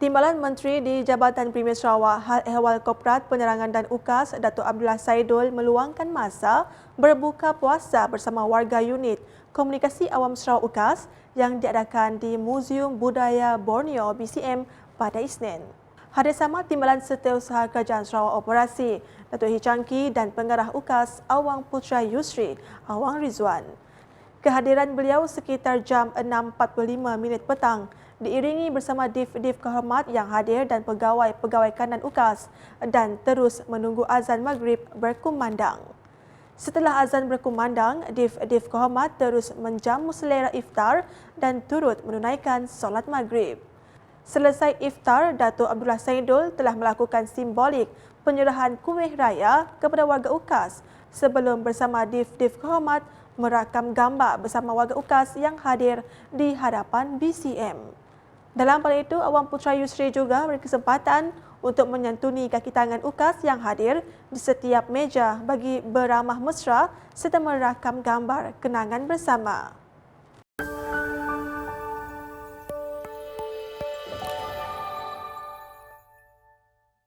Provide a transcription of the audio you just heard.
Timbalan Menteri di Jabatan Premier Sarawak Hal Ehwal Korporat Penerangan dan UKAS Datuk Abdullah Saidul meluangkan masa berbuka puasa bersama warga unit Komunikasi Awam Sarawak UKAS yang diadakan di Muzium Budaya Borneo BCM pada Isnin. Hadir sama Timbalan Setiausaha Kerajaan Sarawak Operasi Datuk Hicangki dan Pengarah UKAS Awang Putra Yusri Awang Rizwan. Kehadiran beliau sekitar jam 6.45 minit petang diiringi bersama div-div kehormat yang hadir dan pegawai-pegawai kanan UKAS dan terus menunggu azan maghrib berkumandang. Setelah azan berkumandang, div-div kehormat terus menjamu selera iftar dan turut menunaikan solat maghrib. Selesai iftar, Datuk Abdullah Saidul telah melakukan simbolik penyerahan kuih raya kepada warga UKAS sebelum bersama div-div kehormat merakam gambar bersama warga UKAS yang hadir di hadapan BCM. Dalam pada itu, Awang Putra Yusri juga berkesempatan untuk menyantuni kaki tangan UKAS yang hadir di setiap meja bagi beramah mesra serta merakam gambar kenangan bersama.